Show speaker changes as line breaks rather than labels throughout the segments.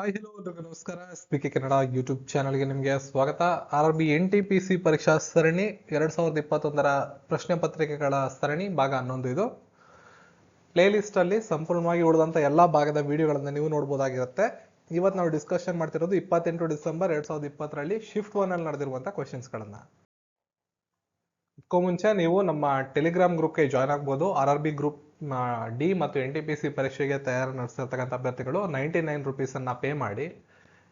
Hi hello ನಮಸ್ಕಾರ. ಸ್ಪೀಕೆ Kannada YouTube ಚಾನಲ್ಗೆ ನಿಮಗೆ ಸ್ವಾಗತ. R R B N T P C ಪರೀಕ್ಷಾ ಸರಣಿ ಎರಡು ಸಾವಿರದ ಇಪ್ಪತ್ತೊಂದರ ಪ್ರಶ್ನೆ ಪತ್ರಿಕೆಗಳ ಸರಣಿ ಭಾಗ ಹನ್ನೊಂದು ಇದು. ಪ್ಲೇ ಲಿಸ್ಟ್ ಅಲ್ಲಿ ಸಂಪೂರ್ಣವಾಗಿ ಉಳಿದಂತ ಎಲ್ಲಾ ಭಾಗದ ವಿಡಿಯೋಗಳನ್ನು ನೀವು ನೋಡಬಹುದಾಗಿರುತ್ತೆ ಇವತ್ತು ನಾವು ಡಿಸ್ಕಷನ್ ಮಾಡ್ತಿರೋದು ಇಪ್ಪತ್ತೆಂಟು ಡಿಸೆಂಬರ್ ಎರಡ್ ಸಾವಿರದ ಇಪ್ಪತ್ತರಲ್ಲಿ ಶಿಫ್ಟ್ ಒನ್ ಅಲ್ಲಿ ನಡೆದಿರುವಂತ ಕ್ವಶನ್ಸ್ ಗಳನ್ನ. ಇದಕ್ಕೂ ಮುಂಚೆ ನೀವು ನಮ್ಮ ಟೆಲಿಗ್ರಾಮ್ ಗ್ರೂಪ್ಗೆ ಜಾಯ್ನ್ ಆಗ್ಬೋದು. R R B group D ಮತ್ತು ಎನ್ ಟಿ ಪಿ ಸಿ ಪರೀಕ್ಷೆಗೆ ತಯಾರು ನಡೆಸಿರ್ತಕ್ಕಂಥ ಅಭ್ಯರ್ಥಿಗಳು ನೈಂಟಿ ನೈನ್ ರುಪೀಸನ್ನು ಪೇ ಮಾಡಿ,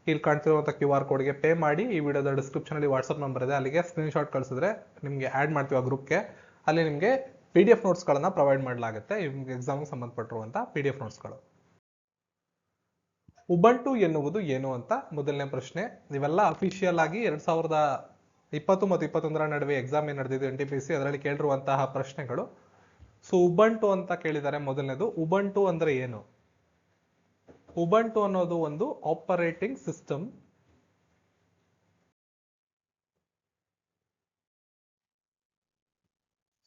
ಇಲ್ಲಿ ಕಾಣ್ತಿರುವಂಥ ಕ್ಯೂ ಆರ್ ಕೋಡ್ಗೆ ಪೇ ಮಾಡಿ, ಈ ವಿಡಿಯೋದ ಡಿಸ್ಕ್ರಿಪ್ಷನಲ್ಲಿ ವಾಟ್ಸಪ್ ನಂಬರ್ ಇದೆ. ಅಲ್ಲಿಗೆ ಸ್ಕ್ರೀನ್ಶಾಟ್ ಕಳಿಸಿದ್ರೆ ನಿಮಗೆ ಆ್ಯಡ್ ಮಾಡ್ತೀವಿ ಆ ಗ್ರೂಪ್ಗೆ ಅಲ್ಲಿ ನಿಮಗೆ ಪಿ ಡಿ ಎಫ್ ನೋಟ್ಸ್ಗಳನ್ನು ಪ್ರೊವೈಡ್ ಮಾಡಲಾಗುತ್ತೆ. ಎಕ್ಸಾಮ್ಗೆ ಸಂಬಂಧಪಟ್ಟಿರುವಂಥ ಪಿ ಡಿ ಎಫ್ ನೋಟ್ಸ್ಗಳು ಉಬಂಟು ಎನ್ನುವುದು ಏನು ಅಂತ ಮೊದಲನೇ ಪ್ರಶ್ನೆ. ಇವೆಲ್ಲ ಅಫಿಷಿಯಲ್ ಆಗಿ ಎರಡು ಸಾವಿರದ ಇಪ್ಪತ್ತು ಮತ್ತು ಇಪ್ಪತ್ತೊಂದರ ನಡುವೆ ಎಕ್ಸಾಮ್ ಏನು ನಡೆದಿದ್ದು ಎನ್ ಟಿ ಪಿ ಸಿ ಅದರಲ್ಲಿ ಕೇಳಿರುವಂತಹ ಪ್ರಶ್ನೆಗಳು. ಸೊ ಉಬಂಟು ಅಂತ ಕೇಳಿದ್ದಾರೆ ಮೊದಲನೇದು. ಉಬಂಟು ಅಂದ್ರೆ ಏನು? ಉಬಂಟು ಅನ್ನೋದು ಒಂದು ಆಪರೇಟಿಂಗ್ ಸಿಸ್ಟಮ್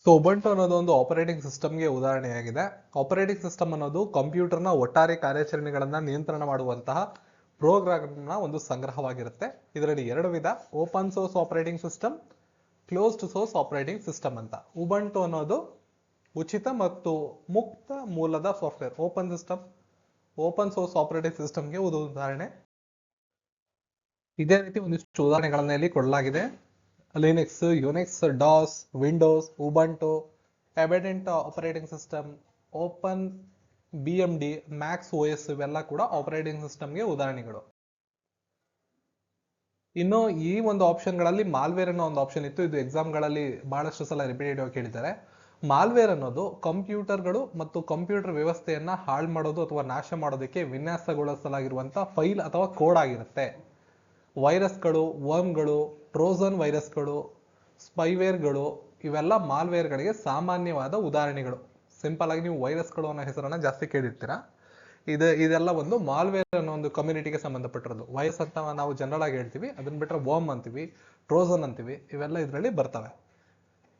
ಸೊ ಉಬಂಟು ಅನ್ನೋದು ಒಂದು ಆಪರೇಟಿಂಗ್ ಸಿಸ್ಟಮ್ಗೆ ಉದಾಹರಣೆಯಾಗಿದೆ. ಆಪರೇಟಿಂಗ್ ಸಿಸ್ಟಮ್ ಅನ್ನೋದು ಕಂಪ್ಯೂಟರ್ನ ಒಟ್ಟಾರೆ ಕಾರ್ಯಾಚರಣೆಗಳನ್ನ ನಿಯಂತ್ರಣ ಮಾಡುವಂತಹ ಪ್ರೋಗ್ರಾಮ್ನ ಒಂದು ಸಂಗ್ರಹವಾಗಿರುತ್ತೆ. ಇದರಲ್ಲಿ ಎರಡು ವಿಧ, open source operating system, closed source operating system ಅಂತ. ಉಬಂಟು ಅನ್ನೋದು ಉಚಿತ ಮತ್ತು ಮುಕ್ತ ಮೂಲದ software, open system, open source operating ಸಿಸ್ಟಮ್ಗೆ ಒಂದು ಉದಾಹರಣೆ. ಇದೇ ರೀತಿ ಒಂದಿಷ್ಟು ಉದಾಹರಣೆಗಳನ್ನ ಇಲ್ಲಿ ಕೊಡಲಾಗಿದೆ. Linux Unix DOS Windows Ubuntu ಎಬೆಡೆಂಟ್ operating system open B M D Macs O S ಇವೆಲ್ಲ ಕೂಡ ಆಪರೇಟಿಂಗ್ ಸಿಸ್ಟಮ್ಗೆ ಉದಾಹರಣೆಗಳು. ಇನ್ನು ಈ ಒಂದು ಆಪ್ಷನ್ಗಳಲ್ಲಿ ಮಾಲ್ವೇರ್ ಅನ್ನೋ ಒಂದು ಆಪ್ಷನ್ ಇತ್ತು. ಇದು ಎಕ್ಸಾಮ್ಗಳಲ್ಲಿ ಬಹಳಷ್ಟು ಸಲ ರಿಪೀಟೆಡ್ ಆಗಿ ಕೇಳಿದ್ದಾರೆ. ಮಾಲ್ವೇರ್ ಅನ್ನೋದು ಕಂಪ್ಯೂಟರ್ಗಳು ಮತ್ತು ಕಂಪ್ಯೂಟರ್ ವ್ಯವಸ್ಥೆಯನ್ನ ಹಾಳು ಮಾಡೋದು ಅಥವಾ ನಾಶ ಮಾಡೋದಕ್ಕೆ ವಿನ್ಯಾಸಗೊಳಿಸಲಾಗಿರುವಂತಹ ಫೈಲ್ ಅಥವಾ ಕೋಡ್ ಆಗಿರುತ್ತೆ. ವೈರಸ್ಗಳು ವರ್ಮ್ಗಳು ಟ್ರೋಸನ್ ವೈರಸ್ಗಳು ಸ್ಪೈವೇರ್ಗಳು ಇವೆಲ್ಲ ಮಾಲ್ವೇರ್ಗಳಿಗೆ ಸಾಮಾನ್ಯವಾದ ಉದಾಹರಣೆಗಳು. ಸಿಂಪಲ್ ಆಗಿ ನೀವು ವೈರಸ್ಗಳು ಅನ್ನೋ ಹೆಸರನ್ನ ಜಾಸ್ತಿ ಕೇಳಿರ್ತೀರಾ? ಇದು, ಇದೆಲ್ಲ ಒಂದು ಮಾಲ್ವೇರ್ ಅನ್ನೋ ಒಂದು ಕಮ್ಯುನಿಟಿಗೆ ಸಂಬಂಧಪಟ್ಟಿರೋದು. ವೈರಸ್ ಅಂತ ನಾವು ಜನರಲ್ ಆಗಿ ಹೇಳ್ತೀವಿ, ಅದನ್ನ ಬಿಟ್ಟರೆ ವಾಮ್ ಅಂತೀವಿ ಟ್ರೋಸನ್ ಅಂತೀವಿ, ಇವೆಲ್ಲ ಇದರಲ್ಲಿ ಬರ್ತವೆ.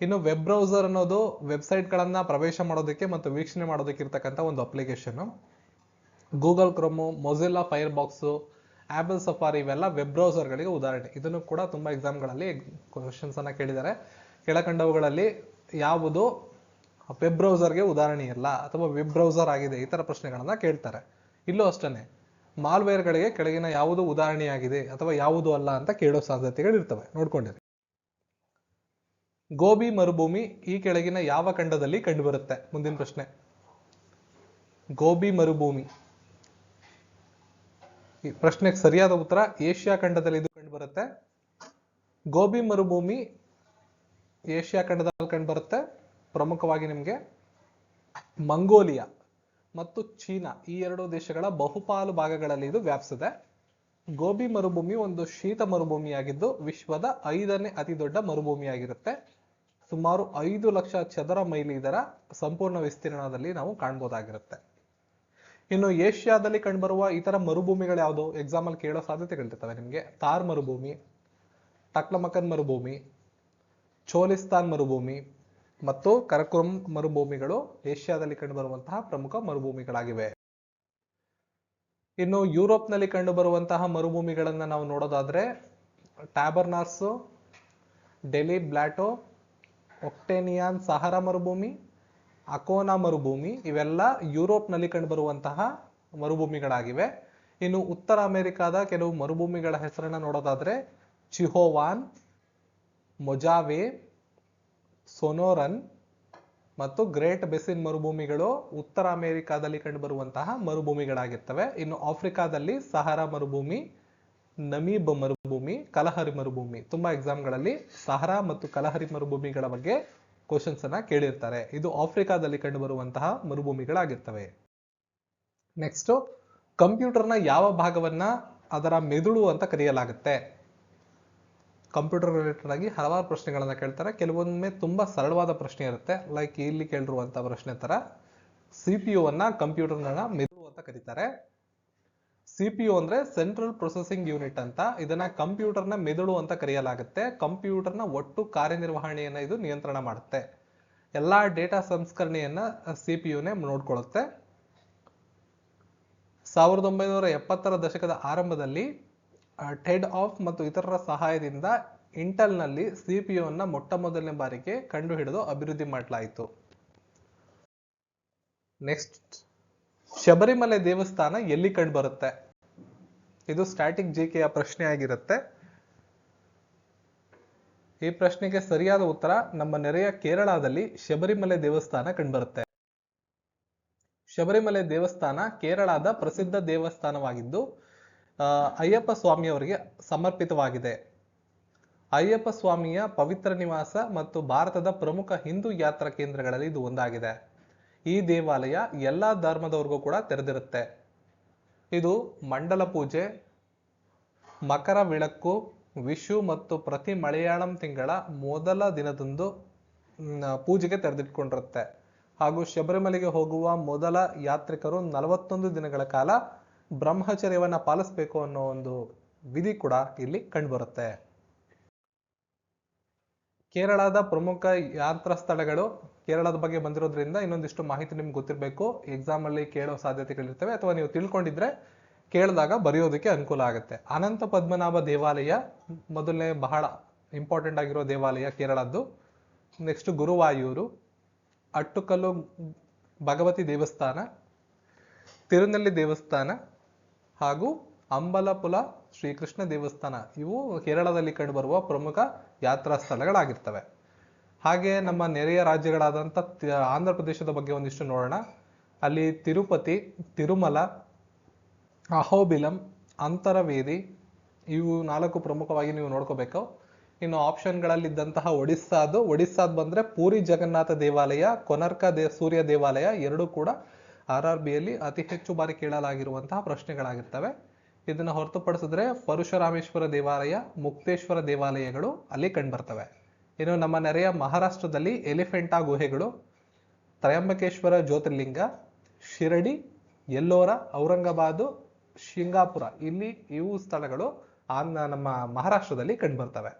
ಇನ್ನು ವೆಬ್ ಬ್ರೌಸರ್ ಅನ್ನೋದು ವೆಬ್ಸೈಟ್ಗಳನ್ನ ಪ್ರವೇಶ ಮಾಡೋದಕ್ಕೆ ಮತ್ತು ವೀಕ್ಷಣೆ ಮಾಡೋದಕ್ಕೆ ಇರ್ತಕ್ಕಂಥ ಒಂದು application Google Chrome Mozilla Firefox Apple Safari ಇವೆಲ್ಲ ವೆಬ್ ಬ್ರೌಸರ್ಗಳಿಗೆ ಉದಾಹರಣೆ. ಇದನ್ನು ಕೂಡ ತುಂಬಾ ಎಕ್ಸಾಮ್ಗಳಲ್ಲಿ ಕ್ವಶನ್ಸ್ ಅನ್ನ ಕೇಳಿದ್ದಾರೆ. ಕೆಳಕಂಡವುಗಳಲ್ಲಿ ಯಾವುದು ವೆಬ್ ಬ್ರೌಸರ್ಗೆ ಉದಾಹರಣೆ ಇಲ್ಲ ಅಥವಾ ವೆಬ್ ಬ್ರೌಸರ್ ಆಗಿದೆ, ಈ ಥರ ಪ್ರಶ್ನೆಗಳನ್ನು ಕೇಳ್ತಾರೆ. ಇಲ್ಲೂ ಅಷ್ಟೇ ಮಾಲ್ವೇರ್ಗಳಿಗೆ ಕೆಳಗಿನ ಯಾವುದು ಉದಾಹರಣೆಯಾಗಿದೆ ಅಥವಾ ಯಾವುದು ಅಲ್ಲ ಅಂತ ಕೇಳೋ ಸಾಧ್ಯತೆಗಳು ಇರ್ತವೆ. ನೋಡ್ಕೊಂಡಿರಿ. ಗೋಬಿ ಮರುಭೂಮಿ ಈ ಕೆಳಗಿನ ಯಾವ ಖಂಡದಲ್ಲಿ ಕಂಡುಬರುತ್ತೆ? ಮುಂದಿನ ಪ್ರಶ್ನೆ. ಗೋಬಿ ಮರುಭೂಮಿ. ಈ ಪ್ರಶ್ನೆಗೆ ಸರಿಯಾದ ಉತ್ತರ ಏಷ್ಯಾ ಖಂಡದಲ್ಲಿ ಇದು ಕಂಡುಬರುತ್ತೆ. ಗೋಬಿ ಮರುಭೂಮಿ ಏಷ್ಯಾ ಖಂಡದಲ್ಲಿ ಕಂಡುಬರುತ್ತೆ. ಪ್ರಮುಖವಾಗಿ ನಿಮಗೆ ಮಂಗೋಲಿಯಾ ಮತ್ತು ಚೀನಾ ಈ ಎರಡು ದೇಶಗಳ ಬಹುಪಾಲು ಭಾಗಗಳಲ್ಲಿ ಇದು ವ್ಯಾಪಿಸಿದೆ. ಗೋಬಿ ಮರುಭೂಮಿ ಒಂದು ಶೀತ ಮರುಭೂಮಿಯಾಗಿದ್ದು ವಿಶ್ವದ ಐದನೇ ಅತಿ ದೊಡ್ಡ ಮರುಭೂಮಿಯಾಗಿರುತ್ತೆ. ಸುಮಾರು ಐದು ಲಕ್ಷ ಚದರ ಮೈಲಿ ಇದರ ಸಂಪೂರ್ಣ ವಿಸ್ತೀರ್ಣದಲ್ಲಿ ನಾವು ಕಾಣ್ಬೋದಾಗಿರುತ್ತೆ. ಇನ್ನು ಏಷ್ಯಾದಲ್ಲಿ ಕಂಡುಬರುವ ಇತರ ಮರುಭೂಮಿಗಳು ಯಾವುದು? ಎಕ್ಸಾಮ್ ಅಲ್ಲಿ ಕೇಳೋ ಸಾಧ್ಯತೆಗಳಿರ್ತವೆ ನಿಮಗೆ. ತಾರ್ ಮರುಭೂಮಿ ಟಕ್ಲಮಕನ್ ಮರುಭೂಮಿ, ಚೋಲಿಸ್ತಾನ್ ಮರುಭೂಮಿ ಮತ್ತು ಕರಕುರಂ ಮರುಭೂಮಿಗಳು ಏಷ್ಯಾದಲ್ಲಿ ಕಂಡುಬರುವಂತಹ ಪ್ರಮುಖ ಮರುಭೂಮಿಗಳಾಗಿವೆ. ಇನ್ನು ಯುರೋಪ್ನಲ್ಲಿ ಕಂಡುಬರುವಂತಹ ಮರುಭೂಮಿಗಳನ್ನು ನಾವು ನೋಡೋದಾದ್ರೆ ಟ್ಯಾಬರ್ನಾರ್ಸ್, ಡೆಲಿ ಬ್ಲಾಟೋ, ಒಕ್ಟೇನಿಯಾನ್ ಸಹಾರ ಮರುಭೂಮಿ, ಅಕೋನಾ ಮರುಭೂಮಿ ಇವೆಲ್ಲ ಯುರೋಪ್ನಲ್ಲಿ ಕಂಡುಬರುವಂತಹ ಮರುಭೂಮಿಗಳಾಗಿವೆ. ಇನ್ನು ಉತ್ತರ ಅಮೆರಿಕಾದ ಕೆಲವು ಮರುಭೂಮಿಗಳ ಹೆಸರನ್ನು ನೋಡೋದಾದ್ರೆ ಚಿಹೋವಾನ್, ಮೊಜಾವೆ ಸೊನೋರನ್ ಮತ್ತು ಗ್ರೇಟ್ ಬೆಸಿನ್ ಮರುಭೂಮಿಗಳು ಉತ್ತರ ಅಮೆರಿಕಾದಲ್ಲಿ ಕಂಡುಬರುವಂತಹ ಮರುಭೂಮಿಗಳಾಗಿರ್ತವೆ. ಇನ್ನು ಆಫ್ರಿಕಾದಲ್ಲಿ ಸಹಾರಾ ಮರುಭೂಮಿ, ನಮೀಬ್ ಮರುಭೂಮಿ, ಕಲಹರಿ ಮರುಭೂಮಿ. ತುಂಬಾ ಎಕ್ಸಾಮ್ಗಳಲ್ಲಿ ಸಹರಾ ಮತ್ತು ಕಲಹರಿ ಮರುಭೂಮಿಗಳ ಬಗ್ಗೆ ಕ್ವಶನ್ಸ್ ಅನ್ನ ಕೇಳಿರ್ತಾರೆ. ಇದು ಆಫ್ರಿಕಾದಲ್ಲಿ ಕಂಡುಬರುವಂತಹ ಮರುಭೂಮಿಗಳಾಗಿರ್ತವೆ. ನೆಕ್ಸ್ಟ್ ಕಂಪ್ಯೂಟರ್ನ ಯಾವ ಭಾಗವನ್ನ ಅದರ ಮೆದುಳು ಅಂತ ಕರೆಯಲಾಗುತ್ತೆ. ಕಂಪ್ಯೂಟರ್ ರಿಲೇಟೆಡ್ ಆಗಿ ಹಲವಾರು ಪ್ರಶ್ನೆಗಳನ್ನು ಕೇಳ್ತಾರೆ. ಕೆಲವೊಮ್ಮೆ ತುಂಬಾ ಸರಳವಾದ ಪ್ರಶ್ನೆ ಇರುತ್ತೆ. ಲೈಕ್ ಇಲ್ಲಿ ಕೇಳಿರುವಂಥ ಪ್ರಶ್ನೆ ತರ ಸಿ ಪಿ ಯು ಅನ್ನ ಕಂಪ್ಯೂಟರ್ನ ಮೆದುಳು ಅಂತ ಕರೀತಾರೆ. ಸಿ ಪಿ ಯು ಅಂದ್ರೆ ಸೆಂಟ್ರಲ್ ಪ್ರೊಸೆಸಿಂಗ್ ಯೂನಿಟ್ ಅಂತ, ಇದನ್ನ ಕಂಪ್ಯೂಟರ್ನ ಮೆದುಳು ಅಂತ ಕರೆಯಲಾಗುತ್ತೆ. ಕಂಪ್ಯೂಟರ್ನ ಒಟ್ಟು ಕಾರ್ಯನಿರ್ವಹಣೆಯನ್ನ ಇದು ನಿಯಂತ್ರಣ ಮಾಡುತ್ತೆ. ಎಲ್ಲಾ ಡೇಟಾ ಸಂಸ್ಕರಣೆಯನ್ನ ಸಿ ಪಿ ಯುನೇ ನೋಡ್ಕೊಳ್ಳುತ್ತೆ. ಸಾವಿರದ ಒಂಬೈನೂರ ಎಪ್ಪತ್ತರ ದಶಕದ ಆರಂಭದಲ್ಲಿ ಟೆಡ್ ಆಫ್ ಮತ್ತು ಇತರರ ಸಹಾಯದಿಂದ ಇಂಟೆಲ್ನಲ್ಲಿ ಸಿ ಪಿ ಅನ್ನ ಮೊಟ್ಟ ಮೊದಲನೇ ಬಾರಿಗೆ ಕಂಡುಹಿಡಿದು ಅಭಿವೃದ್ಧಿ ಮಾಡಲಾಯಿತು. ನೆಕ್ಸ್ಟ್ ಶಬರಿಮಲೆ ದೇವಸ್ಥಾನ ಎಲ್ಲಿ ಕಂಡು ಬರುತ್ತೆ ಇದು ಸ್ಟ್ಯಾಟಿಕ್ ಜಿಕೆಯ ಪ್ರಶ್ನೆ ಆಗಿರುತ್ತೆ. ಈ ಪ್ರಶ್ನೆಗೆ ಸರಿಯಾದ ಉತ್ತರ ನಮ್ಮ ನೆರೆಯ ಕೇರಳದಲ್ಲಿ ಶಬರಿಮಲೆ ದೇವಸ್ಥಾನ ಕಂಡುಬರುತ್ತೆ. ಶಬರಿಮಲೆ ದೇವಸ್ಥಾನ ಕೇರಳದ ಪ್ರಸಿದ್ಧ ದೇವಸ್ಥಾನವಾಗಿದ್ದು ಅಯ್ಯಪ್ಪ ಸ್ವಾಮಿಯವರಿಗೆ ಸಮರ್ಪಿತವಾಗಿದೆ. ಅಯ್ಯಪ್ಪ ಸ್ವಾಮಿಯ ಪವಿತ್ರ ನಿವಾಸ ಮತ್ತು ಭಾರತದ ಪ್ರಮುಖ ಹಿಂದೂ ಯಾತ್ರಾ ಕೇಂದ್ರಗಳಲ್ಲಿ ಇದು ಒಂದಾಗಿದೆ. ಈ ದೇವಾಲಯ ಎಲ್ಲ ಧರ್ಮದವರಿಗೂ ಕೂಡ ತೆರೆದಿರುತ್ತೆ. ಇದು ಮಂಡಲ ಪೂಜೆ, ಮಕರ ವಿಳಕ್ಕು ವಿಶು ಮತ್ತು ಪ್ರತಿ ಮಲಯಾಳಂ ತಿಂಗಳ ಮೊದಲ ದಿನದಂದು ಪೂಜೆಗೆ ತೆರೆದಿಟ್ಕೊಂಡಿರುತ್ತೆ. ಹಾಗೂ ಶಬರಿಮಲೆಗೆ ಹೋಗುವ ಮೊದಲ ಯಾತ್ರಿಕರು ನಲವತ್ತೊಂದು ದಿನಗಳ ಕಾಲ ಬ್ರಹ್ಮಚರ್ಯವನ್ನ ಪಾಲಿಸಬೇಕು ಅನ್ನೋ ಒಂದು ವಿಧಿ ಕೂಡ ಇಲ್ಲಿ ಕಂಡುಬರುತ್ತೆ. ಕೇರಳದ ಪ್ರಮುಖ ಯಾತ್ರಾ ಸ್ಥಳಗಳು ಕೇರಳದ ಬಗ್ಗೆ ಬಂದಿರೋದ್ರಿಂದ ಇನ್ನೊಂದಿಷ್ಟು ಮಾಹಿತಿ ನಿಮ್ಗೆ ಗೊತ್ತಿರಬೇಕು. ಎಕ್ಸಾಮ್ ಅಲ್ಲಿ ಕೇಳೋ ಸಾಧ್ಯತೆಗಳಿರ್ತವೆ ಅಥವಾ ನೀವು ತಿಳ್ಕೊಂಡಿದ್ರೆ ಕೇಳಿದಾಗ ಬರೆಯೋದಕ್ಕೆ ಅನುಕೂಲ ಆಗುತ್ತೆ. ಅನಂತ ಪದ್ಮನಾಭ ದೇವಾಲಯ ಮೊದಲನೇ ಬಹಳ ಇಂಪಾರ್ಟೆಂಟ್ ಆಗಿರೋ ದೇವಾಲಯ ಕೇರಳದ್ದು. ನೆಕ್ಸ್ಟ್ ಗುರುವಾಯೂರು, ಅಟ್ಟುಕಲ್ಲು ಭಗವತಿ ದೇವಸ್ಥಾನ ತಿರುನೆಲ್ಲಿ ದೇವಸ್ಥಾನ ಹಾಗೂ ಅಂಬಲಪುಲ, ಶ್ರೀಕೃಷ್ಣ ದೇವಸ್ಥಾನ ಇವು ಕೇರಳದಲ್ಲಿ ಕಂಡುಬರುವ ಪ್ರಮುಖ ಯಾತ್ರಾ ಸ್ಥಳಗಳಾಗಿರ್ತವೆ. ಹಾಗೆ ನಮ್ಮ ನೆರೆಯ ರಾಜ್ಯಗಳಾದಂಥ ಆಂಧ್ರ ಪ್ರದೇಶದ ಬಗ್ಗೆ ಒಂದಿಷ್ಟು ನೋಡೋಣ. ಅಲ್ಲಿ ತಿರುಪತಿ, ತಿರುಮಲ, ಅಹೋಬಿಲಂ, ಅಂತರವೇದಿ ಇವು ನಾಲ್ಕು ಪ್ರಮುಖವಾಗಿ ನೀವು ನೋಡ್ಕೋಬೇಕು. ಇನ್ನು ಆಪ್ಷನ್ಗಳಲ್ಲಿದ್ದಂತಹ ಒಡಿಸ್ಸಾದು, ಒಡಿಸ್ಸಾದ್ ಬಂದ್ರೆ ಪೂರಿ ಜಗನ್ನಾಥ ದೇವಾಲಯ, ಕೊನರ್ಕ ದೇ, ಸೂರ್ಯ ದೇವಾಲಯ ಎರಡೂ ಕೂಡ ಆರ್ ಆರ್ ಬಿಯಲ್ಲಿ ಅತಿ ಹೆಚ್ಚು ಬಾರಿ ಕೇಳಲಾಗಿರುವಂತಹ ಪ್ರಶ್ನೆಗಳಾಗಿರ್ತವೆ. ಇದನ್ನ ಹೊರತುಪಡಿಸಿದ್ರೆ ಪರಶುರಾಮೇಶ್ವರ ದೇವಾಲಯ, ಮುಕ್ತೇಶ್ವರ ದೇವಾಲಯಗಳು ಅಲ್ಲಿ ಕಂಡುಬರ್ತವೆ. ಇನ್ನು ನಮ್ಮ ನೆರೆಯ ಮಹಾರಾಷ್ಟ್ರದಲ್ಲಿ ಎಲಿಫೆಂಟಾ ಗುಹೆಗಳು, ತ್ರಯಂಬಕೇಶ್ವರ ಜ್ಯೋತಿರ್ಲಿಂಗ, ಶಿರಡಿ, ಎಲ್ಲೋರ, ಔರಂಗಾಬಾದು, ಶಿಂಗಾಪುರ ಇಲ್ಲಿ ಇವು ಸ್ಥಳಗಳು ಆನ್ ನಮ್ಮ ಮಹಾರಾಷ್ಟ್ರದಲ್ಲಿ ಕಂಡುಬರ್ತವೆ.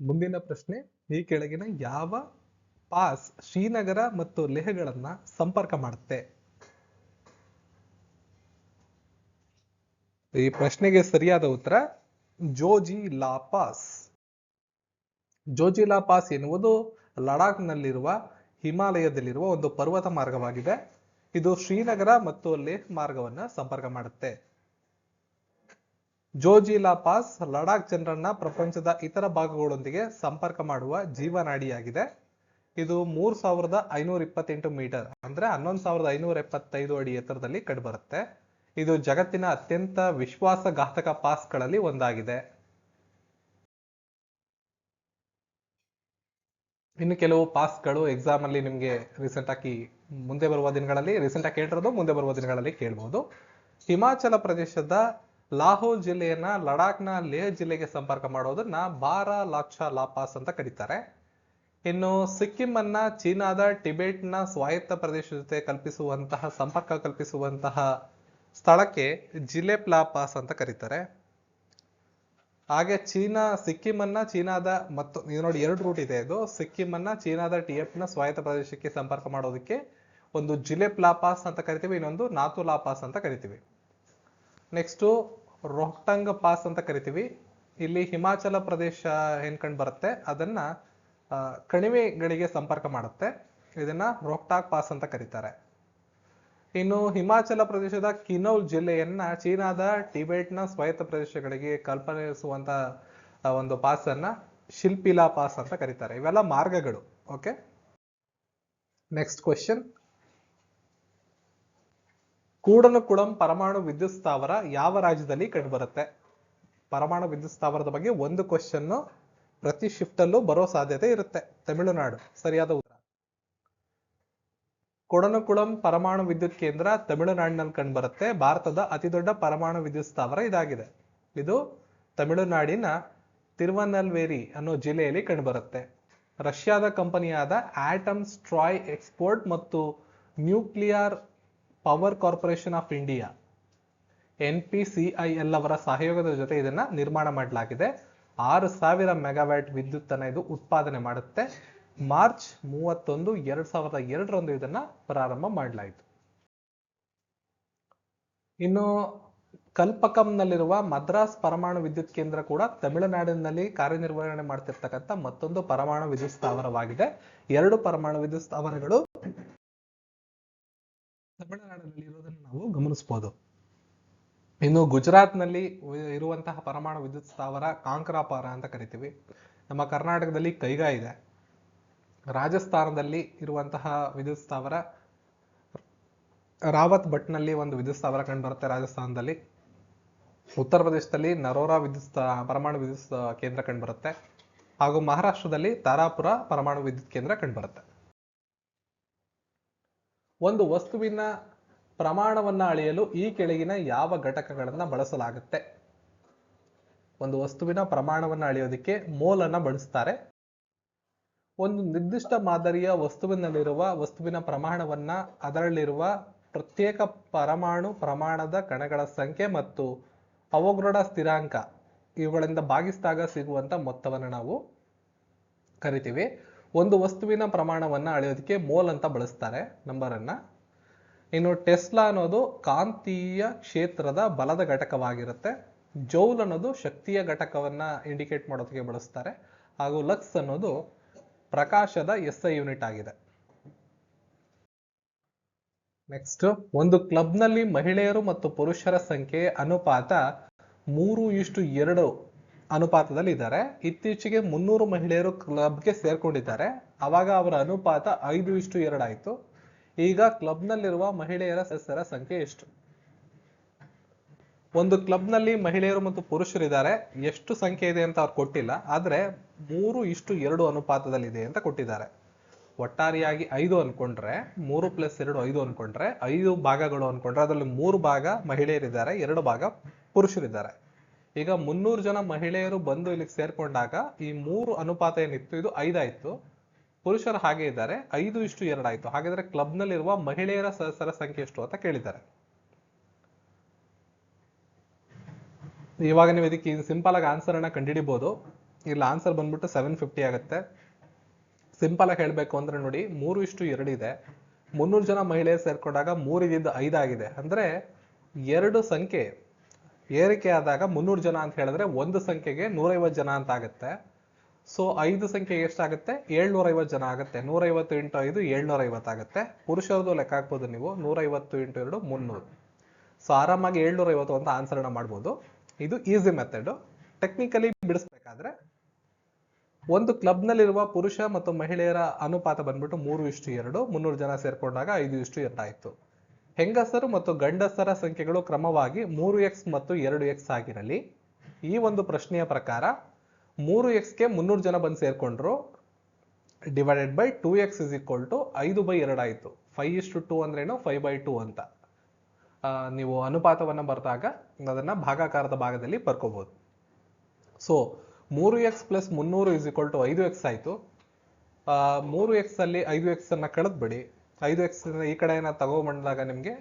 ಮುಂದಿನ ಪ್ರಶ್ನೆ, ಈ ಕೆಳಗಿನ ಯಾವ ಪಾಸ್ ಶ್ರೀನಗರ ಮತ್ತು ಲೇಹಗಳನ್ನು ಸಂಪರ್ಕ ಮಾಡುತ್ತೆ. ಈ ಪ್ರಶ್ನೆಗೆ ಸರಿಯಾದ ಉತ್ತರ ಜೋಜಿಲಾ ಪಾಸ್. ಜೋಜಿಲಾ ಪಾಸ್ ಎನ್ನುವುದು ಲಡಾಖ್ನಲ್ಲಿರುವ ಹಿಮಾಲಯದಲ್ಲಿರುವ ಒಂದು ಪರ್ವತ ಮಾರ್ಗವಾಗಿದೆ. ಇದು ಶ್ರೀನಗರ ಮತ್ತು ಲೇಹ್ ಮಾರ್ಗವನ್ನ ಸಂಪರ್ಕ ಮಾಡುತ್ತೆ. ಜೋಜಿಲಾ ಪಾಸ್ ಲಡಾಖ್ ಜನರನ್ನ ಪ್ರಪಂಚದ ಇತರ ಭಾಗಗಳೊಂದಿಗೆ ಸಂಪರ್ಕ ಮಾಡುವ ಜೀವನಾಡಿಯಾಗಿದೆ. ಇದು ಮೂರ್ ಸಾವಿರದ ಐನೂರ ಇಪ್ಪತ್ತೆಂಟು ಮೀಟರ್ ಅಂದ್ರೆ ಹನ್ನೊಂದು ಸಾವಿರದ ಐನೂರ ಎಪ್ಪತ್ತೈದು ಅಡಿ ಎತ್ತರದಲ್ಲಿ ಕಂಡುಬರುತ್ತೆ. ಇದು ಜಗತ್ತಿನ ಅತ್ಯಂತ ವಿಶ್ವಾಸಘಾತಕ ಪಾಸ್ಗಳಲ್ಲಿ ಒಂದಾಗಿದೆ. ಇನ್ನು ಕೆಲವು ಪಾಸ್ಗಳು ಎಕ್ಸಾಮ್ ಅಲ್ಲಿ ನಿಮ್ಗೆ ರೀಸೆಂಟ್ ಆಗಿ ಮುಂದೆ ಬರುವ ದಿನಗಳಲ್ಲಿ ರೀಸೆಂಟ್ ಆಗಿ ಕೇಳಿರೋದು ಮುಂದೆ ಬರುವ ದಿನಗಳಲ್ಲಿ ಕೇಳ್ಬೋದು. ಹಿಮಾಚಲ ಪ್ರದೇಶದ ಲಾಹೋಲ್ ಜಿಲ್ಲೆಯನ್ನ ಲಡಾಖ್ನ ಲೇಹ್ ಜಿಲ್ಲೆಗೆ ಸಂಪರ್ಕ ಮಾಡೋದನ್ನ ಬಾರಾ ಲಾಕ್ಷಾ ಲಾ ಪಾಸ್ ಅಂತ ಕರೀತಾರೆ. ಇನ್ನು ಸಿಕ್ಕಿಂ ಅನ್ನ ಚೀನಾದ ಟಿಬೆಟ್ನ ಸ್ವಾಯತ್ತ ಪ್ರದೇಶ ಜೊತೆ ಕಲ್ಪಿಸುವಂತಹ, ಸಂಪರ್ಕ ಕಲ್ಪಿಸುವಂತಹ ಸ್ಥಳಕ್ಕೆ ಜಿಲೆ ಪ್ಲಾಪಾಸ್ ಅಂತ ಕರೀತಾರೆ. ಹಾಗೆ ಚೀನಾ ಸಿಕ್ಕಿಂ ಅನ್ನ ಚೀನಾದ ಮತ್ತು ಇದು ನೋಡಿ ಎರಡು ರೂಟ್ ಇದೆ ಇದು. ಸಿಕ್ಕಿಂ ಅನ್ನ ಚೀನಾದ ಟಿಎಫ್ನ ಸ್ವಾಯತ್ತ ಪ್ರದೇಶಕ್ಕೆ ಸಂಪರ್ಕ ಮಾಡೋದಕ್ಕೆ ಒಂದು ಜಿಲೆ ಪ್ಲಾಪಾಸ್ ಪಾಸ್ ಅಂತ ಕರಿತೀವಿ, ಇನ್ನೊಂದು ನಾತು ಲಾಪಾಸ್ ಅಂತ ಕರಿತೀವಿ. ನೆಕ್ಸ್ಟು ರೋಹ್ಟಂಗ್ ಪಾಸ್ ಅಂತ ಕರಿತೀವಿ. ಇಲ್ಲಿ ಹಿಮಾಚಲ ಪ್ರದೇಶ ಏನ್ ಕಂಡು ಬರುತ್ತೆ? ಅದನ್ನ ಕಣಿವೆಗಳಿಗೆ ಸಂಪರ್ಕ ಮಾಡುತ್ತೆ. ಇದನ್ನ ರೋಹ್ಟಾಕ್ ಪಾಸ್ ಅಂತ ಕರೀತಾರೆ. ಇನ್ನು ಹಿಮಾಚಲ ಪ್ರದೇಶದ ಕಿನೌಲ್ ಜಿಲ್ಲೆಯನ್ನ ಚೀನಾದ ಟಿಬೆಟ್ನ ಸ್ವಾಯತ್ತ ಪ್ರದೇಶಗಳಿಗೆ ಕಲ್ಪನಿಸುವಂತ ಒಂದು ಪಾಸ್ ಅನ್ನ ಶಿಲ್ಪಿಲಾ ಪಾಸ್ ಅಂತ ಕರೀತಾರೆ. ಇವೆಲ್ಲ ಮಾರ್ಗಗಳು, ಓಕೆ? ನೆಕ್ಸ್ಟ್ ಕ್ವಶನ್ ಕೂಡನಕುಳಂ ಪರಮಾಣು ವಿದ್ಯುತ್ ಸ್ಥಾವರ ಯಾವ ರಾಜ್ಯದಲ್ಲಿ ಕಂಡುಬರುತ್ತೆ? ಪರಮಾಣು ವಿದ್ಯುತ್ ಸ್ಥಾವರದ ಬಗ್ಗೆ ಒಂದು ಕ್ವಶನ್ ಪ್ರತಿ ಶಿಫ್ಟ್ ಅಲ್ಲೂ ಬರೋ ಸಾಧ್ಯತೆ ಇರುತ್ತೆ. ತಮಿಳುನಾಡು, ಸರಿಯಾದ ಉತ್ತರ. ಕೊಡನಕುಳಂ ಪರಮಾಣು ವಿದ್ಯುತ್ ಕೇಂದ್ರ ತಮಿಳುನಾಡಿನಲ್ಲಿ ಕಂಡುಬರುತ್ತೆ. ಭಾರತದ ಅತಿದೊಡ್ಡ ಪರಮಾಣು ವಿದ್ಯುತ್ ಸ್ಥಾವರ ಇದಾಗಿದೆ. ಇದು ತಮಿಳುನಾಡಿನ ತಿರುವನಲ್ವೇರಿ ಅನ್ನೋ ಜಿಲ್ಲೆಯಲ್ಲಿ ಕಂಡುಬರುತ್ತೆ. ರಷ್ಯಾದ ಕಂಪನಿಯಾದ ಆಟಮ್ ಸ್ಟ್ರಾಯ್ ಎಕ್ಸ್ಪೋರ್ಟ್ ಮತ್ತು Nuclear Power Corporation of India, N P C I L ಅವರ ಸಹಯೋಗದ ಜೊತೆ ಇದನ್ನ ನಿರ್ಮಾಣ ಮಾಡಲಾಗಿದೆ. ಆರು ಸಾವಿರ ಮೆಗಾವ್ಯಾಟ್ ವಿದ್ಯುತ್ ಅನ್ನ ಇದು ಉತ್ಪಾದನೆ ಮಾಡುತ್ತೆ. ಮಾರ್ಚ್ ಮೂವತ್ತೊಂದು, ಎರಡ್ ಸಾವಿರದ ಎರಡರಂದು ಇದನ್ನ ಪ್ರಾರಂಭ ಮಾಡಲಾಯಿತು. ಇನ್ನು ಕಲ್ಪಕಂನಲ್ಲಿರುವ ಮದ್ರಾಸ್ ಪರಮಾಣು ವಿದ್ಯುತ್ ಕೇಂದ್ರ ಕೂಡ ತಮಿಳುನಾಡಿನಲ್ಲಿ ಕಾರ್ಯನಿರ್ವಹಣೆ ಮಾಡ್ತಿರ್ತಕ್ಕಂಥ ಮತ್ತೊಂದು ಪರಮಾಣು ವಿದ್ಯುತ್ ಸ್ಥಾವರವಾಗಿದೆ. ಎರಡು ಪರಮಾಣು ವಿದ್ಯುತ್ ಸ್ಥಾವರಗಳು ತಮಿಳುನಾಡಿನಲ್ಲಿ ಇರೋದನ್ನು ನಾವು ಗಮನಿಸಬಹುದು ಇನ್ನು ಗುಜರಾತ್ನಲ್ಲಿ ಇರುವಂತಹ ಪರಮಾಣು ವಿದ್ಯುತ್ ಸ್ಥಾವರ ಕಾಂಕ್ರಾಪಾರ ಅಂತ ಕರಿತೀವಿ. ನಮ್ಮ ಕರ್ನಾಟಕದಲ್ಲಿ ಕೈಗಾ ಇದೆ. ರಾಜಸ್ಥಾನದಲ್ಲಿ ಇರುವಂತಹ ವಿದ್ಯುತ್ ಸ್ಥಾವರ ರಾವತ್ ಭಟ್ನಲ್ಲಿ ಒಂದು ವಿದ್ಯುತ್ ಸ್ಥಾವರ ಕಂಡು ಬರುತ್ತೆ ರಾಜಸ್ಥಾನದಲ್ಲಿ. ಉತ್ತರ ಪ್ರದೇಶದಲ್ಲಿ ನರೋರಾ ವಿದ್ಯುತ್ ಪರಮಾಣು ವಿದ್ಯುತ್ ಕೇಂದ್ರ ಕಂಡು ಬರುತ್ತೆ ಹಾಗೂ ಮಹಾರಾಷ್ಟ್ರದಲ್ಲಿ ತಾರಾಪುರ ಪರಮಾಣು ವಿದ್ಯುತ್ ಕೇಂದ್ರ ಕಂಡು ಬರುತ್ತೆ ಒಂದು ವಸ್ತುವಿನ ಪ್ರಮಾಣವನ್ನ ಅಳೆಯಲು ಈ ಕೆಳಗಿನ ಯಾವ ಘಟಕಗಳನ್ನು ಬಳಸಲಾಗುತ್ತೆ? ಒಂದು ವಸ್ತುವಿನ ಪ್ರಮಾಣವನ್ನು ಅಳೆಯೋದಕ್ಕೆ ಮೋಲ್ ಅನ್ನ ಬಳಸ್ತಾರೆ. ಒಂದು ನಿರ್ದಿಷ್ಟ ಮಾದರಿಯ ವಸ್ತುವಿನಲ್ಲಿರುವ ವಸ್ತುವಿನ ಪ್ರಮಾಣವನ್ನ ಅದರಲ್ಲಿರುವ ಪ್ರತ್ಯೇಕ ಪರಮಾಣು ಪ್ರಮಾಣದ ಕಣಗಳ ಸಂಖ್ಯೆ ಮತ್ತು ಅವಗ್ರಡ ಸ್ಥಿರಾಂಕ ಇವುಗಳಿಂದ ಭಾಗಿಸಿದಾಗ ಸಿಗುವಂತ ಮೊತ್ತವನ್ನು ನಾವು ಕರಿತೀವಿ. ಒಂದು ವಸ್ತುವಿನ ಪ್ರಮಾಣವನ್ನು ಅಳೆಯೋದಕ್ಕೆ ಮೋಲ್ ಅಂತ ಬಳಸ್ತಾರೆ. ನಂಬರನ್ನು ಇನ್ನು ಟೆಸ್ಲಾ ಅನ್ನೋದು ಕಾಂತೀಯ ಕ್ಷೇತ್ರದ ಬಲದ ಘಟಕವಾಗಿರುತ್ತೆ. ಜೌಲ್ ಅನ್ನೋದು ಶಕ್ತಿಯ ಘಟಕವನ್ನ ಇಂಡಿಕೇಟ್ ಮಾಡೋದಕ್ಕೆ ಬಳಸ್ತಾರೆ. ಹಾಗೂ ಲಕ್ಸ್ ಅನ್ನೋದು ಪ್ರಕಾಶದ ಎಸ್ ಐ ಯೂನಿಟ್ ಆಗಿದೆ. ನೆಕ್ಸ್ಟ್, ಒಂದು ಕ್ಲಬ್ನಲ್ಲಿ ಮಹಿಳೆಯರು ಮತ್ತು ಪುರುಷರ ಸಂಖ್ಯೆ ಅನುಪಾತ ಮೂರು ಇಷ್ಟು ಎರಡು ಅನುಪಾತದಲ್ಲಿ ಇದ್ದಾರೆ. ಇತ್ತೀಚೆಗೆ ಮುನ್ನೂರು ಮಹಿಳೆಯರು ಕ್ಲಬ್ಗೆ ಸೇರ್ಕೊಂಡಿದ್ದಾರೆ. ಅವಾಗ ಅವರ ಅನುಪಾತ ಐದು ಇಷ್ಟು ಎರಡಾಯಿತು ಈಗ ಕ್ಲಬ್ನಲ್ಲಿರುವ ಮಹಿಳೆಯರ ಸದಸ್ಯರ ಸಂಖ್ಯೆ ಎಷ್ಟು? ಒಂದು ಕ್ಲಬ್ನಲ್ಲಿ ಮಹಿಳೆಯರು ಮತ್ತು ಪುರುಷರಿದ್ದಾರೆ ಎಷ್ಟು ಸಂಖ್ಯೆ ಇದೆ ಅಂತ ಅವ್ರು ಕೊಟ್ಟಿಲ್ಲ. ಆದ್ರೆ ಮೂರು ಇಷ್ಟು ಎರಡು ಅನುಪಾತದಲ್ಲಿದೆ ಅಂತ ಕೊಟ್ಟಿದ್ದಾರೆ. ಒಟ್ಟಾರೆಯಾಗಿ ಐದು ಅನ್ಕೊಂಡ್ರೆ, ಮೂರು ಪ್ಲಸ್ ಎರಡು ಐದು ಅನ್ಕೊಂಡ್ರೆ, ಐದು ಭಾಗಗಳು ಅನ್ಕೊಂಡ್ರೆ, ಅದರಲ್ಲಿ ಮೂರು ಭಾಗ ಮಹಿಳೆಯರಿದ್ದಾರೆ, ಎರಡು ಭಾಗ ಪುರುಷರಿದ್ದಾರೆ. ಈಗ ಮುನ್ನೂರು ಜನ ಮಹಿಳೆಯರು ಬಂದು ಇಲ್ಲಿಗೆ ಸೇರ್ಕೊಂಡಾಗ ಈ ಮೂರು ಅನುಪಾತ ಏನಿತ್ತು? ಇದು ಐದಾಯ್ತು. ಪುರುಷರು ಹಾಗೆ ಇದ್ದಾರೆ. ಐದು ಇಷ್ಟು ಎರಡಾಯ್ತು ಹಾಗಾದರೆ ಕ್ಲಬ್ನಲ್ಲಿರುವ ಮಹಿಳೆಯರ ಸದಸ್ಯರ ಸಂಖ್ಯೆ ಎಷ್ಟು ಅಂತ ಕೇಳಿದ್ದಾರೆ. ಇವಾಗ ನೀವು ಇದಕ್ಕೆ ಸಿಂಪಲ್ ಆಗಿ ಆನ್ಸರ್ ಅನ್ನ ಕಂಡುಹಿಡಿಬಹುದು ಇಲ್ಲಿ ಆನ್ಸರ್ ಬಂದ್ಬಿಟ್ಟು ಸೆವೆನ್ ಫಿಫ್ಟಿ ಆಗುತ್ತೆ. ಸಿಂಪಲ್ ಆಗಿ ಹೇಳಬೇಕು ಅಂದ್ರೆ ನೋಡಿ, ಮೂರು ಇಷ್ಟು ಎರಡು ಇದೆ. ಮುನ್ನೂರು ಜನ ಮಹಿಳೆಯರು ಸೇರ್ಕೊಂಡಾಗ ಮೂರಿದ್ದು ಐದಾಗಿದೆ ಅಂದ್ರೆ ಎರಡು ಸಂಖ್ಯೆ ಏರಿಕೆ ಆದಾಗ ಮುನ್ನೂರು ಜನ ಅಂತ ಹೇಳಿದ್ರೆ ಒಂದು ಸಂಖ್ಯೆಗೆ ನೂರೈವತ್ತು ಜನ ಅಂತ ಆಗುತ್ತೆ. ಸೊ ಐದು ಸಂಖ್ಯೆ ಎಷ್ಟಾಗುತ್ತೆ? ಏಳ್ನೂರ ಐವತ್ತು ಜನ ಆಗುತ್ತೆ. ನೂರೈವತ್ತು ಇಂಟು ಐದು ಏಳ್ನೂರ ಐವತ್ತು ಆಗುತ್ತೆ. ಪುರುಷರದು ಲೆಕ್ಕ ಹಾಕ್ಬೋದು ನೀವು. ನೂರೈವತ್ತು ಇಂಟು ಎರಡು, ಮುನ್ನೂರು. ಸೊ ಆರಾಮಾಗಿ ಏಳ್ನೂರ ಐವತ್ತು ಅಂತ ಆನ್ಸರ್ನ ಮಾಡ್ಬೋದು. ಇದು ಈಸಿ ಮೆಥಡ್ ಟೆಕ್ನಿಕಲಿ ಬಿಡಿಸ್ಬೇಕಾದ್ರೆ ಒಂದು ಕ್ಲಬ್ನಲ್ಲಿರುವ ಪುರುಷ ಮತ್ತು ಮಹಿಳೆಯರ ಅನುಪಾತ ಬಂದ್ಬಿಟ್ಟು ಮೂರು ಇಷ್ಟು ಎರಡು, ಮುನ್ನೂರು ಜನ ಸೇರ್ಕೊಂಡಾಗ ಐದು ಇಷ್ಟು ಎರಡಾಯ್ತು ಹೆಂಗಸರು ಮತ್ತು ಗಂಡಸರ ಸಂಖ್ಯೆಗಳು ಕ್ರಮವಾಗಿ ಮೂರು ಎಕ್ಸ್ ಮತ್ತು ಎರಡು ಎಕ್ಸ್ ಆಗಿರಲಿ. ಈ ಒಂದು ಪ್ರಶ್ನೆಯ ಪ್ರಕಾರ ಮೂರು ಎಕ್ಸ್ಗೆ ಮುನ್ನೂರು ಜನ ಬಂದು ಸೇರ್ಕೊಂಡ್ರು. Divided by two x is equal to ಐದು ಬೈ ಎರಡಾಯಿತು ಫೈವ್ ಇಷ್ಟು ಟು ಅಂದ್ರೇನು ಫೈವ್ ಬೈ ಟು ಅಂತ. ನೀವು ಅನುಪಾತವನ್ನು ಬರೆದಾಗ ಅದನ್ನು ಭಾಗಾಕಾರದ ಭಾಗದಲ್ಲಿ ಬರ್ಕೋಬೋದು ಸೊ ಮೂರು ಎಕ್ಸ್ ಪ್ಲಸ್ ಮುನ್ನೂರು ಇಸ್ ಈಕ್ವಲ್ ಟು ಐದು ಎಕ್ಸ್ ಆಯಿತು. ಮೂರು ಎಕ್ಸಲ್ಲಿ ಐದು ಎಕ್ಸನ್ನು ಕಳೆದ್ಬಿಡಿ. ಐದು ಎಕ್ಸ್ ಈ ಕಡೆನ ತಗೊಂಡ್ಬಂದಾಗ ನಿಮಗೆ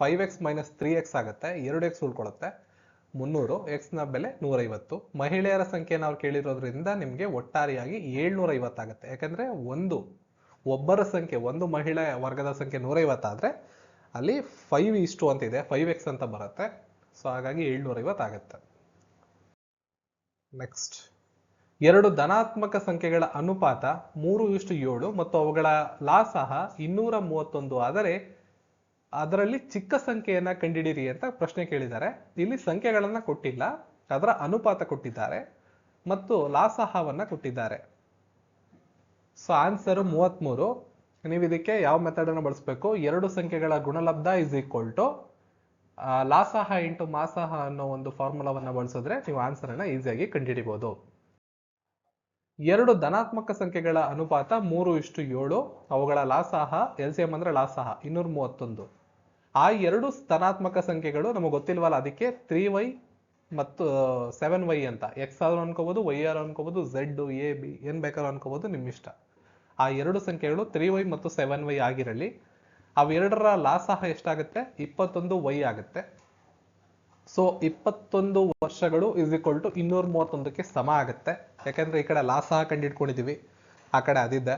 five x minus three x ಆಗುತ್ತೆ. ಎರಡು ಎಕ್ಸ್ ಉಳ್ಕೊಳ್ಳುತ್ತೆ ಮುನ್ನೂರು ಎಕ್ಸ್ನ ಬೆಲೆ ನೂರೈವತ್ತು. ಮಹಿಳೆಯರ ಸಂಖ್ಯೆ ನಾವು ಕೇಳಿರೋದ್ರಿಂದ ನಿಮಗೆ ಒಟ್ಟಾರೆಯಾಗಿ ಏಳ್ನೂರ ಐವತ್ತಾಗುತ್ತೆ ಯಾಕಂದ್ರೆ ಒಂದು, ಒಬ್ಬರ ಸಂಖ್ಯೆ, ಒಂದು ಮಹಿಳೆ ವರ್ಗದ ಸಂಖ್ಯೆ ನೂರೈವತ್ತಾದರೆ ಅಲ್ಲಿ ಫೈವ್ ಇಷ್ಟು ಅಂತ ಇದೆ ಫೈವ್ ಎಕ್ಸ್ ಅಂತ ಬರುತ್ತೆ. ಸೊ ಹಾಗಾಗಿ ಏಳ್ನೂರ ಐವತ್ತಾಗುತ್ತೆ ನೆಕ್ಸ್ಟ್ ಎರಡು ಧನಾತ್ಮಕ ಸಂಖ್ಯೆಗಳ ಅನುಪಾತ ಮೂರು ಇಷ್ಟು ಏಳು ಮತ್ತು ಅವುಗಳ ಲಾಸಹ ಇನ್ನೂರ ಮೂವತ್ತೊಂದು ಆದರೆ ಅದರಲ್ಲಿ ಚಿಕ್ಕ ಸಂಖ್ಯೆಯನ್ನ ಕಂಡಿಡೀರಿ ಅಂತ ಪ್ರಶ್ನೆ ಕೇಳಿದ್ದಾರೆ. ಇಲ್ಲಿ ಸಂಖ್ಯೆಗಳನ್ನ ಕೊಟ್ಟಿಲ್ಲ, ಅದರ ಅನುಪಾತ ಕೊಟ್ಟಿದ್ದಾರೆ ಮತ್ತು ಲಾಸಹವನ್ನ ಕೊಟ್ಟಿದ್ದಾರೆ. ಸೊ ಆನ್ಸರ್ ಮೂವತ್ಮೂರು. ನೀವು ಇದಕ್ಕೆ ಯಾವ ಮೆಥಡ್ ಅನ್ನು ಬಳಸಬೇಕು? ಎರಡು ಸಂಖ್ಯೆಗಳ ಗುಣಲಬ್ಧ ಇಸ್ ಈಕ್ವಲ್ ಟು ಲಾಸಹ ಇಂಟು ಮಾಸಹ ಅನ್ನೋ ಒಂದು ಫಾರ್ಮುಲಾವನ್ನ ಬಳಸಿದ್ರೆ ನೀವು ಆನ್ಸರ್ ಅನ್ನ ಈಸಿಯಾಗಿ ಕಂಡುಹಿಡಿಬಹುದು ಎರಡು ಧನಾತ್ಮಕ ಸಂಖ್ಯೆಗಳ ಅನುಪಾತ ಮೂರು ಇಷ್ಟು ಏಳು, ಅವುಗಳ ಲಾಸಹ ಎಲ್ ಸಿ ಎಂ ಅಂದ್ರೆ ಲಾಸಹ, ಇನ್ನೂರ ಮೂವತ್ತೊಂದು. ಆ ಎರಡು ಧನಾತ್ಮಕ ಸಂಖ್ಯೆಗಳು ನಮಗೆ ಗೊತ್ತಿಲ್ವಲ್ಲ, ಅದಕ್ಕೆ ತ್ರೀ ವೈ ಮತ್ತು ಸೆವೆನ್ ವೈ ಅಂತ. ಎಕ್ಸ್ ಆದ್ರೂ ಅನ್ಕೋಬಹುದು ವೈ ಆರ್ ಅನ್ಕೋಬಹುದು ಝೆಡ್ ಎ ಬಿ ಏನ್ ಬೇಕಾದ್ರೂ ಅನ್ಕೋಬಹುದು ನಿಮ್ಮ ಇಷ್ಟ. ಆ ಎರಡು ಸಂಖ್ಯೆಗಳು ತ್ರೀ ವೈ ಮತ್ತು ಸೆವೆನ್ ವೈ ಆಗಿರಲಿ. ಅವೆರಡರ ಲಾಸಹ ಎಷ್ಟಾಗುತ್ತೆ? ಇಪ್ಪತ್ತೊಂದು ವೈ ಆಗುತ್ತೆ. ಸೊ ಇಪ್ಪತ್ತೊಂದು ವರ್ಷಗಳು ಇಸ್ ಈಕ್ವಲ್ ಟು ಇನ್ನೂರ ಮೂವತ್ತೊಂದಕ್ಕೆ ಸಮ ಆಗುತ್ತೆ. ಯಾಕಂದ್ರೆ ಈ ಕಡೆ ಲಾಸಹ ಕಂಡಿಡ್ಕೊಂಡಿದೀವಿ ಆ ಕಡೆ ಅದಿದೆ.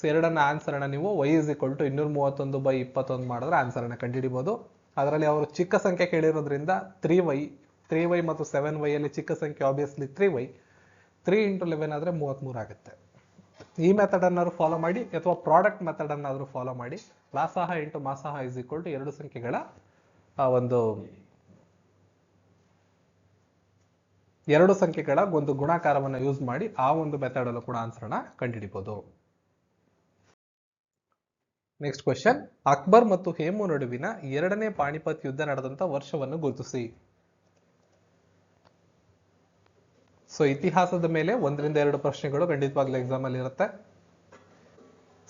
ಸೊ ಎರಡನ್ನ ಆನ್ಸರ್ನ ನೀವು ವೈ ಇಸ್ ಈಕ್ವಲ್ ಟು ಇನ್ನೂರ ಮೂವತ್ತೊಂದು ಬೈ ಇಪ್ಪತ್ತೊಂದು ಮಾಡಿದ್ರೆ ಆನ್ಸರ್ನ ಕಂಡುಹಿಡಿಬೋದು. ಅದರಲ್ಲಿ ಅವರು ಚಿಕ್ಕ ಸಂಖ್ಯೆ ಕೇಳಿರೋದ್ರಿಂದ ತ್ರೀ ವೈ ತ್ರೀ ವೈ ಮತ್ತು ಸೆವೆನ್ ವೈಯಲ್ಲಿ ಚಿಕ್ಕ ಸಂಖ್ಯೆ obviously three y three into eleven ಆದರೆ ಮೂವತ್ತ್ಮೂರು ಆಗುತ್ತೆ. ಈ ಮೆಥಡ್ ಅನ್ನಾದ್ರು ಫಾಲೋ ಮಾಡಿ ಅಥವಾ ಪ್ರಾಡಕ್ಟ್ ಮೆಥಡ್ ಫಾಲೋ ಮಾಡಿ. ಲಾಸಹ ಇಂಟು ಮಾಸಾಹ ಇಸ್ ಈಕ್ವಲ್ ಟು ಎರಡು ಸಂಖ್ಯೆಗಳ, ಆ, ಒಂದು ಎರಡು ಸಂಖ್ಯೆಗಳ ಒಂದು ಗುಣಾಕಾರವನ್ನು ಯೂಸ್ ಮಾಡಿ ಆ ಒಂದು ಮೆಥಡಲ್ಲೂ ಕೂಡ ಆನ್ಸರ್ನ ಕಂಡುಹಿಡಿಬಹುದು ನೆಕ್ಸ್ಟ್ ಕ್ವಶನ್ ಅಕ್ಬರ್ ಮತ್ತು ಹೇಮು ನಡುವಿನ ಎರಡನೇ ಪಾಣಿಪತ್ ಯುದ್ಧ ನಡೆದಂತ ವರ್ಷವನ್ನು ಗುರುತಿಸಿ. ಸೊ ಇತಿಹಾಸದ ಮೇಲೆ ಒಂದರಿಂದ ಎರಡು ಪ್ರಶ್ನೆಗಳು ಖಂಡಿತವಾಗ್ಲೂ ಎಕ್ಸಾಮ್ ಅಲ್ಲಿ ಇರುತ್ತೆ.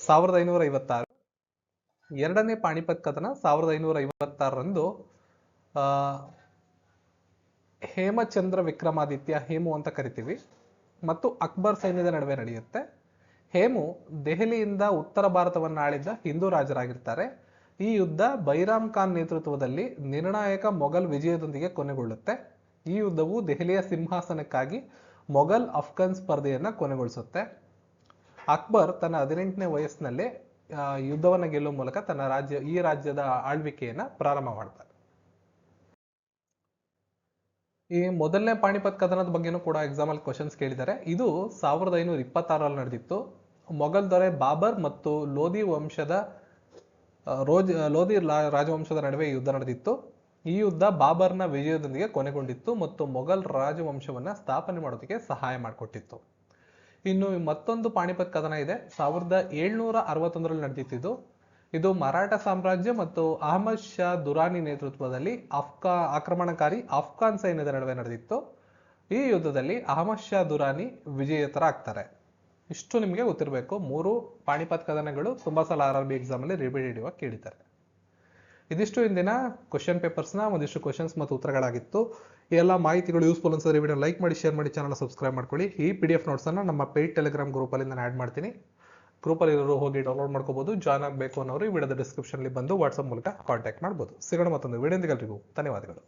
ಸಾವಿರದ ಐನೂರ ಐವತ್ತಾರು. ಎರಡನೇ ಪಾಣಿಪತ್ ಕದನ ಸಾವಿರದ ಐನೂರ ಐವತ್ತಾರರಂದು ಹೇಮಚಂದ್ರ ವಿಕ್ರಮಾದಿತ್ಯ ಹೇಮು ಅಂತ ಕರಿತೀವಿ. ಮತ್ತು ಅಕ್ಬರ್ ಸೈನ್ಯದ ನಡುವೆ ನಡೆಯುತ್ತೆ. ಹೇಮು ದೆಹಲಿಯಿಂದ ಉತ್ತರ ಭಾರತವನ್ನು ಆಳಿದ್ದ ಹಿಂದೂ ರಾಜರಾಗಿರ್ತಾರೆ. ಈ ಯುದ್ಧ ಬೈರಾಮ್ ಖಾನ್ ನೇತೃತ್ವದಲ್ಲಿ ನಿರ್ಣಾಯಕ ಮೊಘಲ್ ವಿಜಯದೊಂದಿಗೆ ಕೊನೆಗೊಳ್ಳುತ್ತೆ. ಈ ಯುದ್ಧವು ದೆಹಲಿಯ ಸಿಂಹಾಸನಕ್ಕಾಗಿ ಮೊಘಲ್ ಅಫ್ಘಾನ್ ಸ್ಪರ್ಧೆಯನ್ನು ಕೊನೆಗೊಳಿಸುತ್ತೆ. ಅಕ್ಬರ್ ತನ್ನ ಹದಿನೆಂಟನೇ ವಯಸ್ಸಿನಲ್ಲೇ ಯುದ್ಧವನ್ನು ಗೆಲ್ಲುವ ಮೂಲಕ ತನ್ನ ರಾಜ್ಯ, ಈ ರಾಜ್ಯದ ಆಳ್ವಿಕೆಯನ್ನು ಪ್ರಾರಂಭ ಮಾಡ್ತಾರೆ ಈ ಮೊದಲನೇ ಪಾಣಿಪತ್ ಕದನದ ಬಗ್ಗೆನೂ ಕೂಡ ಎಕ್ಸಾಮ್ ಅಲ್ಲಿ ಕ್ವಶನ್ಸ್ ಕೇಳಿದ್ದಾರೆ. ಇದು ಸಾವಿರದ ಐನೂರ ಇಪ್ಪತ್ತಾರಲ್ಲಿ ನಡೆದಿತ್ತು. ಮೊಘಲ್ ದೊರೆ ಬಾಬರ್ ಮತ್ತು ಲೋಧಿ ವಂಶದ ರೋಜ್ ಲೋಧಿ ರಾಜವಂಶದ ನಡುವೆ ಯುದ್ಧ ನಡೆದಿತ್ತು. ಈ ಯುದ್ಧ ಬಾಬರ್ನ ವಿಜಯದೊಂದಿಗೆ ಕೊನೆಗೊಂಡಿತ್ತು ಮತ್ತು ಮೊಘಲ್ ರಾಜವಂಶವನ್ನ ಸ್ಥಾಪನೆ ಮಾಡೋದಕ್ಕೆ ಸಹಾಯ ಮಾಡಿಕೊಟ್ಟಿತ್ತು. ಇನ್ನು ಮತ್ತೊಂದು ಪಾಣಿಪತ್ ಕದನ ಇದೆ. ಸಾವಿರದ ಏಳ್ನೂರ ಅರವತ್ತೊಂದರಲ್ಲಿ ನಡೆದಿತ್ತು ಇದು ಮರಾಠ ಸಾಮ್ರಾಜ್ಯ ಮತ್ತು ಅಹಮದ್ ಶಾ ದುರಾನಿ ನೇತೃತ್ವದಲ್ಲಿ ಅಫ್ಘಾ ಆಕ್ರಮಣಕಾರಿ ಅಫ್ಘಾನ್ ಸೈನ್ಯದ ನಡುವೆ ನಡೆದಿತ್ತು. ಈ ಯುದ್ಧದಲ್ಲಿ ಅಹಮದ್ ಶಾ ದುರಾನಿ ವಿಜೇತರಾಗ್ತಾರೆ ಇಷ್ಟು ನಿಮಗೆ ಗೊತ್ತಿರಬೇಕು. ಮೂರು ಪಾಣಿಪತ್ ಕದನಗಳು ತುಂಬ ಸಲ ಆರ್ ಆರ್ ಬಿ ಎಕ್ಸಾಮ್ ಅಲ್ಲಿ ರಿಪೀಟ್ ಆಗಿ ಕೇಳಿದ್ದಾರೆ. ಇದಿಷ್ಟು ಇಂದಿನ ಕ್ವಶನ್ ಪೇಪರ್ಸ್ನ ಒಂದಿಷ್ಟು ಕ್ವಶನ್ಸ್ ಮತ್ತು ಉತ್ತರಗಳಾಗಿತ್ತು. ಈ ಎಲ್ಲ ಮಾಹಿತಿಗಳು ಯೂಸ್ಫುಲ್ ಅನ್ಸಿದ್ರೆ ವಿಡಿಯೋ ಲೈಕ್ ಮಾಡಿ ಶೇರ್ ಮಾಡಿ ಚಾನಲ್ ಸಬ್ಸ್ಕ್ರೈಬ್ ಮಾಡ್ಕೊಳ್ಳಿ. ಈ ಪಿ ಡಿ ಎಫ್ ನೋಟ್ಸನ್ನು ನಮ್ಮ ಪೇಯ್ಡ್ ಟೆಲಿಗ್ರಾಮ್ ಗ್ರೂಪಲ್ಲಿ ನಾನು ಆ್ಯಡ್ ಮಾಡ್ತೀನಿ. ಗ್ರೂಪಲ್ಲಿ ಇರೋರು ಹೋಗಿ ಡೌನ್ಲೋಡ್ ಮಾಡ್ಕೋಬಹುದು ಜಾಯ್ನ್ ಆಗಬೇಕು ಅನ್ನೋರು ಈ ವಿಡಿಯೋದ ಡಿಸ್ಕ್ರಿಪ್ಷನ್ಲಿ ಬಂದು ವಾಟ್ಸಪ್ ಮೂಲಕ ಕಾಂಟ್ಯಾಕ್ಟ್ ಮಾಡ್ಬೋದು. ಸಿಗೋಣ ಮತ್ತೊಂದು ವಿಡಿಯೋದಿಗೆಲ್ರಿಗೂ ಧನ್ಯವಾದಗಳು.